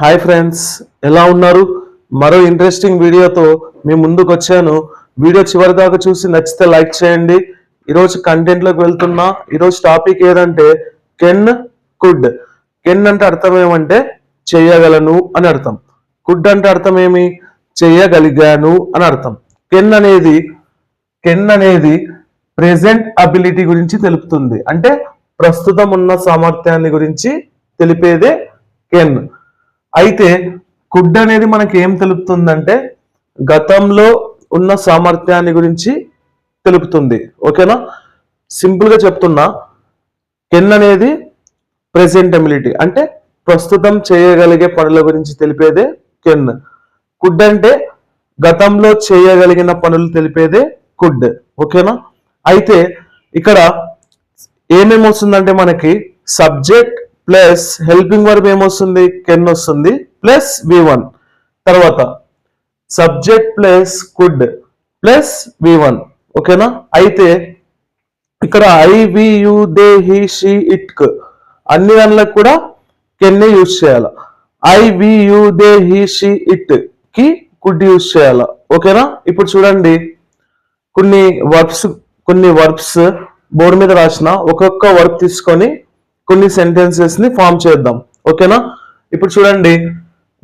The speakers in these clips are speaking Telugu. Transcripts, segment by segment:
హాయ్ ఫ్రెండ్స్ ఎలా ఉన్నారు? మరో ఇంట్రెస్టింగ్ వీడియోతో మీ ముందుకు వచ్చాను. వీడియో చివరి దాకా చూసి నచ్చితే లైక్ చేయండి. ఈరోజు కంటెంట్లోకి వెళ్తున్నా. ఈరోజు టాపిక్ ఏదంటే కెన్ కుడ్ కెన్ అంటే అర్థం ఏమంటే చేయగలను అని అర్థం. కుడ్ అంటే అర్థం ఏమి? చేయగలిగాను అని అర్థం. కెన్ అనేది కెన్ అనేది ప్రెజెంట్ అబిలిటీ గురించి తెలుపుతుంది. అంటే ప్రస్తుతం ఉన్న సామర్థ్యాన్ని గురించి తెలిపేదే కెన్ అయితే కుడ్ అనేది మనకి ఏం తెలుపుతుందంటే గతంలో ఉన్న సామర్థ్యాన్ని గురించి తెలుపుతుంది. ఓకేనా? సింపుల్గా చెప్తున్నా. కెన్ అనేది ప్రెసెంట్ ఎబిలిటీ అంటే ప్రస్తుతం చేయగలిగే పనుల గురించి తెలిపేదే కెన్. కుడ్ అంటే గతంలో చేయగలిగిన పనులు తెలిపేదే కుడ్. ఓకేనా? అయితే ఇక్కడ ఏమేమి వస్తుందంటే మనకి సబ్జెక్ట్ ప్లస్ హెల్పింగ్ వర్బ్ ఏమొస్తుంది? కెన్ వస్తుంది. Plus V one. తర్వాత subject plus could plus V one. ఓకేనా? అయితే ఇక్కడ I we you they he she it అన్ని దానిలకు కూడా కెన్నే యూజ్ చేయాలి? I we you they he she ఇట్కి could use చేయాలి? ఓకేనా? ఇప్పుడు చూడండి. కొన్ని వర్బ్స్ కొన్ని వర్బ్స్ బోర్డు మీద రాసిన ఒక్కొక్క వర్బ్ తీసుకొని కొన్ని సెంటెన్సెస్ని ఫామ్ చేద్దాం. ఓకేనా? ఇప్పుడు చూడండి.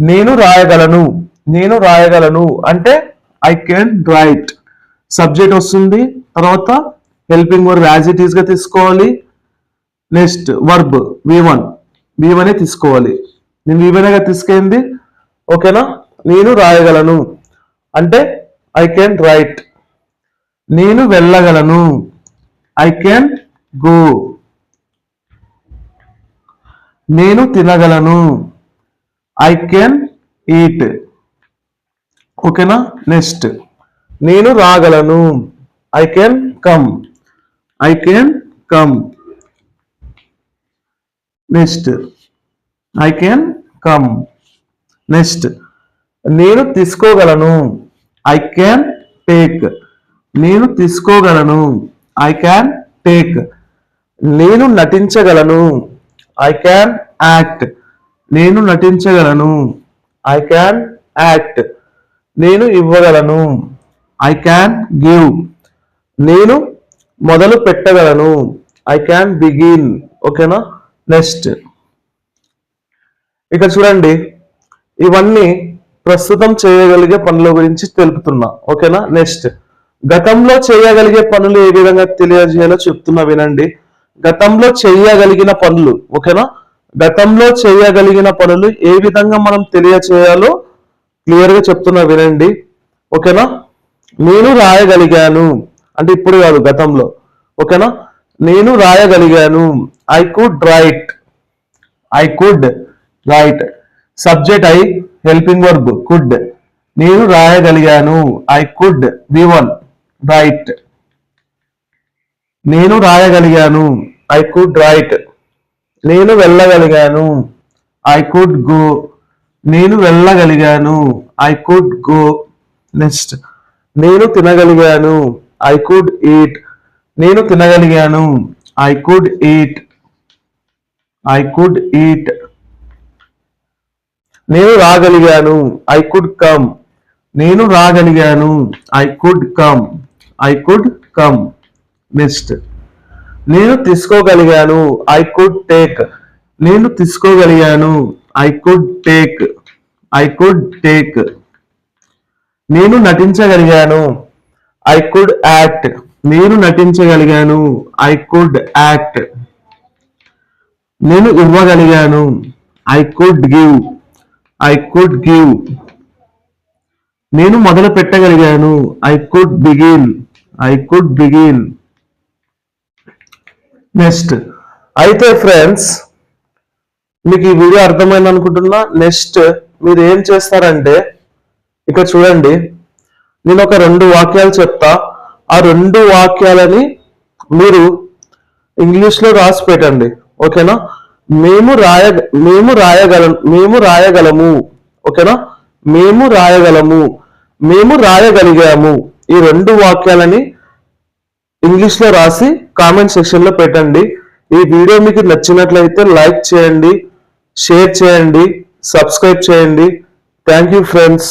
నేను రాయగలను. నేను రాయగలను. అంటే ఐ కెన్ రైట్ సబ్జెక్ట్ వస్తుంది. తర్వాత హెల్పింగ్ వర్బ్ యాజ్ ఇట్ ఈస్గా తీసుకోవాలి. Next verb V one V వనే తీసుకోవాలి. నేను వి వన్ తీసుకెళ్ళింది ఓకేనా? నేను రాయగలను. అంటే ఐ కెన్ రైట్ నేను వెళ్ళగలను. ఐ కెన్ గో నేను తినగలను. ఐ కెన్ ఈట్ ఓకేనా నెక్స్ట్ నేను రాగలను. I can come I can come next I can come next నేను తీసుకోగలను. ఐ క్యాన్ టేక్ నేను తీసుకోగలను. ఐ క్యాన్ టేక్ నేను నటించగలను. ఐ క్యాన్ యాక్ట్ నేను నటించగలను. ఐ క్యాన్ యాక్ట్ నేను ఇవ్వగలను. ఐ క్యాన్ గివ్ నేను మొదలు పెట్టగలను. ఐ క్యాన్ బిగిన్ ఓకేనా? నెక్స్ట్ ఇక్కడ చూడండి. ఇవన్నీ ప్రస్తుతం చేయగలిగే పనుల గురించి తెలుపుతున్నా. ఓకేనా? నెక్స్ట్ గతంలో చేయగలిగే పనులు ఏ విధంగా తెలియజేయాలో చెప్తున్నా వినండి. గతంలో చేయగలిగిన పనులు ఓకేనా? గతంలో చేయగలిగిన పనులు ఏ విధంగా మనం తెలియచేయాలో క్లియర్గా చెప్తున్నా వినండి ఓకేనా? నేను రాయగలిగాను. అంటే ఇప్పుడు కాదు గతంలో ఓకేనా? నేను రాయగలిగాను. I could write I could write subject I helping verb could నేను రాయగలిగాను. I could V one write నేను రాయగలిగాను. ఐ కుడ్ రైట్ నేను వెళ్ళగలిగాను. ఐ కుడ్ గో నేను వెళ్ళగలిగాను. ఐ కుడ్ గో నెక్స్ట్ నేను తినగలిగాను. ఐ కుడ్ ఈట్ నేను తినగలిగాను. I could eat I could eat నేను రాగలిగాను. ఐ కుడ్ కమ్ నేను రాగలిగాను. I could come I could come next నేను తీసుకోగలిగాను. ఐ కుడ్ టేక్ నేను తీసుకోగలిగాను. I could take I could take నేను నటించగలిగాను. ఐ కుడ్ యాక్ట్ నేను నటించగలిగాను. ఐ కుడ్ యాక్ట్ నేను ఇవ్వగలిగాను. I could give I could give నేను మొదలు పెట్టగలిగాను I could begin I could begin next అయితే ఫ్రెండ్స్ మీకు ఈ వీడియో అర్థమైంది అనుకుంటున్నా. నెక్స్ట్ మీరు ఏం చేస్తారంటే ఇక్కడ చూడండి. నేను ఒక రెండు వాక్యాలు చెప్తా. ఆ రెండు వాక్యాలని మీరు ఇంగ్లీష్లో రాసి పెట్టండి. ఓకేనా మేము రాయ మేము రాయగల మేము రాయగలము. ఓకేనా మేము రాయగలము. మేము రాయగలిగాము. ఈ రెండు వాక్యాలని ఇంగ్లీష్లో రాసి కామెంట్ సెక్షన్లో పెట్టండి. ఈ వీడియో మీకు నచ్చినట్లయితే లైక్ చేయండి షేర్ చేయండి సబ్స్క్రైబ్ చేయండి. Thank you friends